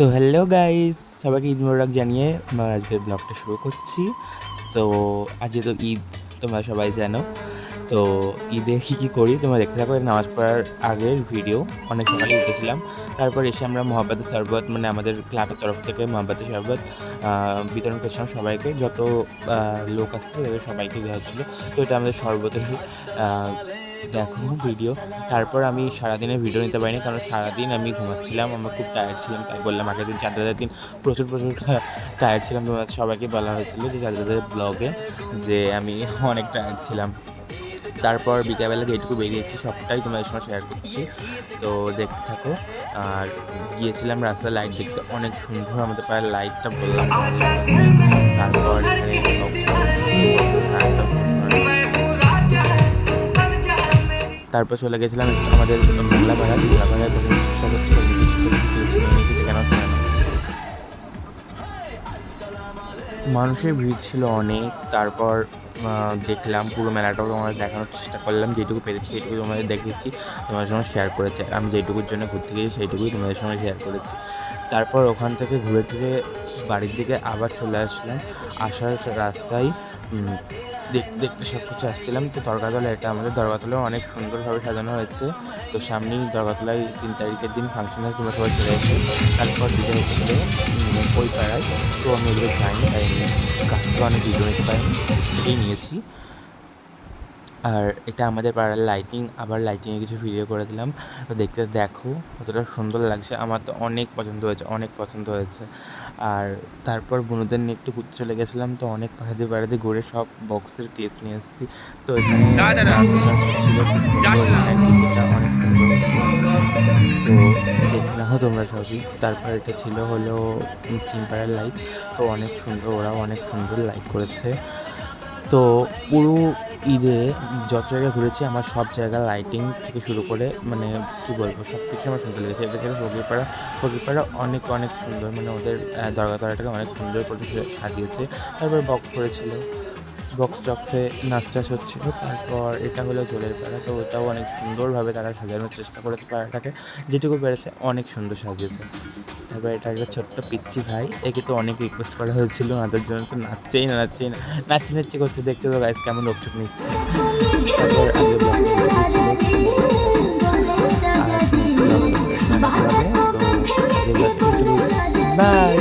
So hello guys সবাইকে ঈদ মোবারক জানিয়ে আমরা আজকের ব্লগটা শুরু করছি। তো, আজকে তো ঈদ, তোমরা সবাই জানো। তো, ঈদে কী কী করি, তোমরা দেখতে থাকো। নামাজ পড়ার আগের ভিডিও অনেক সকালে উঠেছিলাম। তারপর এসে আমরা মহাবাদের শরবত মানে আমাদের ক্লাবের তরফ থেকে মহাবাদের শরবত বিতরণ করছিলাম সবাইকে। যত লোক আসছে তাদের সবাইকে দেওয়া হচ্ছিল। তো, এটা আমাদের শরবতের দেখো ভিডিও। তারপর আমি সারাদিনের ভিডিও নিতে পারিনি, কারণ সারাদিন আমি ঘুমাচ্ছিলাম। আমার খুব টায়ার্ড ছিলাম, তাই বললাম আগের দিন চাঁদাদের দিন প্রচুর প্রচুর টায়ার্ড ছিলাম। তোমার সবাইকে বলা হয়েছিল যে চাঁদাদের ব্লগে যে আমি অনেক টায়ার্ড ছিলাম। তারপর বিকেলবেলা যেটুকু বেরিয়েছি, সবটাই তোমাদের সঙ্গে শেয়ার করছি। তো দেখতে থাকো। আর গিয়েছিলাম রাস্তায় লাইট দেখতে। অনেক সুন্দর আমাদের পায়ের লাইটটা বললাম। তারপর এখানে তারপর চলে গেছিলাম আমাদের মোংলা পাড়া মোংলা পাড়ায় কোনো সব কেন মানুষের ভিড় ছিল অনেক, তারপর দেখলাম পুরো মেলাটাও তোমাদের দেখানোর চেষ্টা করলাম, যেটুকু পেরেছি সেটুকু তোমাদের দেখেছি তোমাদের সঙ্গে শেয়ার করেছি। আমি যেটুকুর জন্য ঘুরতে গেছি, সেইটুকুই তোমাদের সঙ্গে শেয়ার করেছি। তারপর ওখান থেকে ঘুরে ফিরে বাড়ির দিকে আবার চলে আসলাম। আসার রাস্তায় দেখতে দেখতে সব কিছু আসছিলাম। তো দরগাতলা, এটা আমাদের দরগাতলা অনেক সুন্দরভাবে সাজানো হয়েছে। তো সামনেই দরগাতলায় তিন তারিখের দিন ফাংশন আছে তোমরা সবাই চলে এসে। তারপর ডিজে হচ্ছিল ওই পাড়ায়। তো আমি ওগুলো যাইনি তাই কাছ থেকে অনেক ভিডিও নিতে পারিনি এটাই নিয়েছি। আর এটা আমাদের পাড়ার লাইটিং আবার লাইটিংয়ে কিছু ভিডিও করে দিলাম। তো দেখতে দেখো কতটা সুন্দর লাগছে। আমার তো অনেক পছন্দ হয়েছে অনেক পছন্দ হয়েছে। আর তারপর বন্ধুদের নিয়ে একটু ঘুরতে চলে গেছিলাম। তো অনেক পাড়াতে পাড়াতে ঘুরে সব বক্সের ক্লিপ নিয়ে এসেছি। তো এখানে অনেক সুন্দর তো দেখে নাও তোমরা সবই। তারপর এটা ছিল হলো চিনপাড়ার লাইট তো অনেক সুন্দর ওরাও অনেক সুন্দর লাইট করেছে। তো পুরো ঈদে যত জায়গায় ঘুরেছি, আমার সব জায়গা লাইটিং থেকে শুরু করে মানে কি বলব সব কিছু আমার সুন্দর লেগেছে। এটা ছিল ফকিরপাড়া ফকিরপাড়া অনেক অনেক সুন্দর মানে ওদের দরগা দরগাতলাটাকে অনেক সুন্দর করে সাজিয়েছে। তারপরে বক করেছিল। বক্স টক্সে নাচ চাষ হচ্ছিল, তারপর এটা হলো জলের পাড়া, তো ওটাও অনেক সুন্দরভাবে তারা সাজানোর চেষ্টা করেছে পাড়াটাকে, যেটুকু পেরেছে অনেক সুন্দর সাজিয়েছে। তারপর এটা একটা ছোট্ট পিচ্ছি ভাই, একে তো অনেক রিকোয়েস্ট করা হয়েছিল নাচের জন্য, তো নাচছেই না নাচছেই না, নাচছে নাচছে, করছে, দেখছ তো গাইস কেমন রোকচুক নিচ্ছে। তারপর আজকে বাই